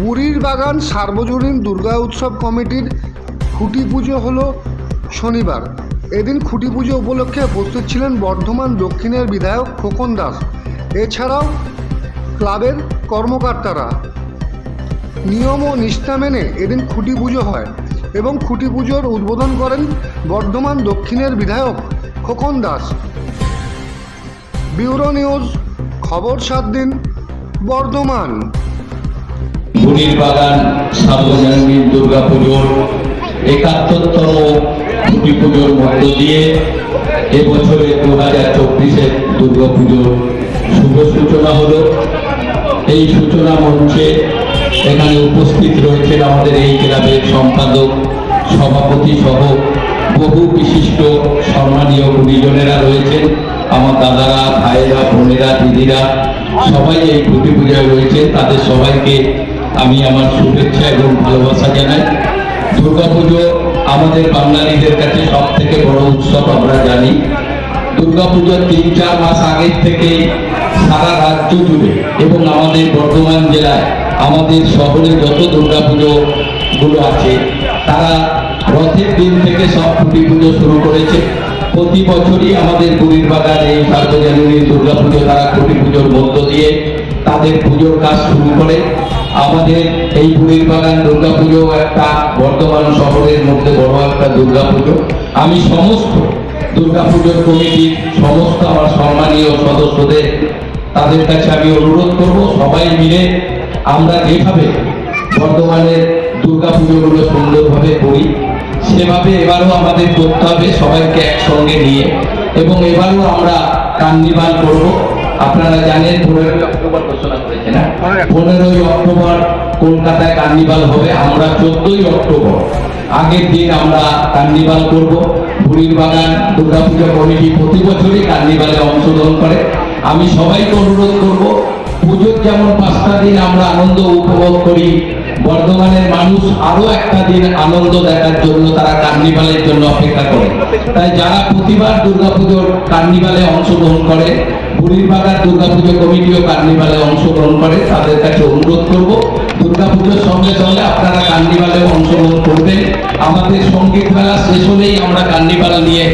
বুড়ির বাগান সার্বজনীন দুর্গা উৎসব কমিটির খুঁটি পুজো হলো শনিবার। এদিন খুঁটি পুজো উপলক্ষে উপস্থিত ছিলেন বর্ধমান দক্ষিণের বিধায়ক খোকন দাস। এছাড়াও ক্লাবের কর্মকর্তারা। নিয়ম ও নিষ্ঠা মেনে এদিন খুঁটি পুজো হয় এবং খুঁটি পুজোর উদ্বোধন করেন বর্ধমান দক্ষিণের বিধায়ক খোকন দাস। ব্যুরো নিউজ, খবর সাত দিন, বর্ধমান। বুড়ির বাগান সার্বজনীন দুর্গা পুজোর একাত্তরতম খুঁটি পুজোর মধ্য দিয়ে এবছরে দু হাজার চব্বিশের দুর্গা পুজোর শুভ সূচনা হলো। এই সূচনা মঞ্চে এখানে উপস্থিত রয়েছেন আমাদের এই ক্লাবের সম্পাদক, সভাপতি সহ বহু বিশিষ্ট সম্মানীয় গুণীজনেরা রয়েছেন। আমার দাদারা, ভাইয়েরা, বোনেরা, দিদিরা সবাই এই খুঁটি পূজায় রয়েছেন। তাদের সবাইকে আমি আমার শুভেচ্ছা এবং ভালোবাসা জানাই। দুর্গাপুজো আমাদের বাঙালিদের কাছে সব থেকে বড় উৎসব আমরা জানি। দুর্গাপুজোর তিন, চার মাস আগের থেকে সারা রাজ্য জুড়ে এবং আমাদের বর্ধমান জেলায় আমাদের শহরে যত দুর্গাপুজো গুলো আছে, তারা রথের দিন থেকে সব খুঁটি পুজো শুরু করেছে। প্রতি বছরই আমাদের গুড়ির বাগান সার্বজনীন দুর্গাপুজো, তারা খুঁটি পুজোর মধ্য দিয়ে তাদের পুজোর কাজ শুরু করে। আমাদের এই বুড়ির বাগান দুর্গাপুজো একটা বর্ধমান শহরের মধ্যে বড় একটা দুর্গাপুজো। আমি সমস্ত দুর্গাপুজোর কমিটির সমস্ত আমার সম্মানীয় সদস্যদের তাদের কাছে আমি অনুরোধ করব, সবাই মিলে আমরা যেভাবে বর্ধমানের দুর্গাপুজোগুলো সুন্দরভাবে করি, সেভাবে এবারও আমাদের করতে হবে সবাইকে একসঙ্গে নিয়ে। এবং এবারও আমরা কার্নিভাল করব। আপনারা জানেন পনেরোই অক্টোবর ঘোষণা করেছে না পনেরোই অক্টোবর কলকাতায় কার্নিভাল হবে আমরা চোদ্দই অক্টোবর। আগের দিন আমরা কার্নিভাল করব। বুড়ির বাগান দুর্গাপূজা কমিটি প্রতি বছরই কার্নিভালে অংশগ্রহণ করে। আমি সবাইকে অনুরোধ করব পুজোর যেমন পাঁচটা দিন আমরা আনন্দ উপভোগ করি বর্ধমানের মানুষ আরও একটা দিন আনন্দ দেখার জন্য তারা কার্নিভালের জন্য অপেক্ষা করে। তাই যারা প্রতিবার দুর্গাপুজোর কার্নিভালে অংশগ্রহণ করে বুড়ির বাগান দুর্গাপুজো কমিটিও কার্নিভালে অংশগ্রহণ করে, তাদের কাছে অনুরোধ করব, দুর্গাপুজোর সঙ্গে সঙ্গে আপনারা কার্নিভালে অংশগ্রহণ করবেন। আমাদের সংগীত মেলা শেষ হলেই আমরা কার্নিভাল নিয়ে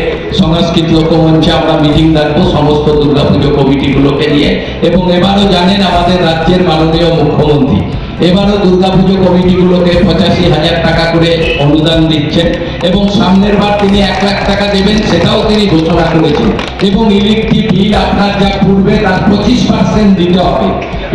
সংস্কৃত লোকমঞ্চে আমরা মিটিং রাখব সমস্ত দুর্গাপুজো কমিটিগুলোকে নিয়ে। এবং এবারও জানেন আমাদের রাজ্যের মাননীয় মুখ্যমন্ত্রী। এবারও দুর্গাপুজো কমিটিগুলোকে পঁচাশি হাজার টাকা করে অনুদান দিচ্ছেন এবং সামনের বার তিনি এক লাখ টাকা দেবেন সেটাও তিনি ঘোষণা করেছেন। এবং ইলেকট্রিক বিল আপনার যা পূর্বে তার পঁচিশ পার্সেন্ট দিতে হবে।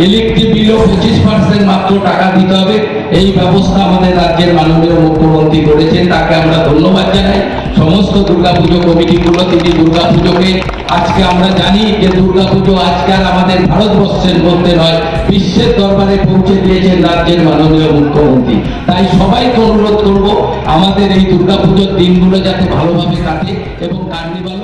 ইলেকট্রিক বিলও পঁচিশ পার্সেন্ট মাত্র টাকা দিতে হবে। এই ব্যবস্থা আমাদের রাজ্যের মাননীয় মুখ্যমন্ত্রী করেছেন, তাকে আমরা ধন্যবাদ জানাই। সমস্ত দুর্গাপুজো কমিটিগুলো তিনি দুর্গাপুজোকে আজকে আমরা জানি যে দুর্গাপুজো আজকাল আমাদের ভারতবর্ষের মধ্যে নয়, বিশ্বের দরবারে পৌঁছে দিয়েছেন রাজ্যের মাননীয় মুখ্যমন্ত্রী। তাই সবাইকে অনুরোধ করব, আমাদের এই দুর্গাপুজোর দিনগুলো যাতে ভালোভাবে কাটে এবং কার্নিভাল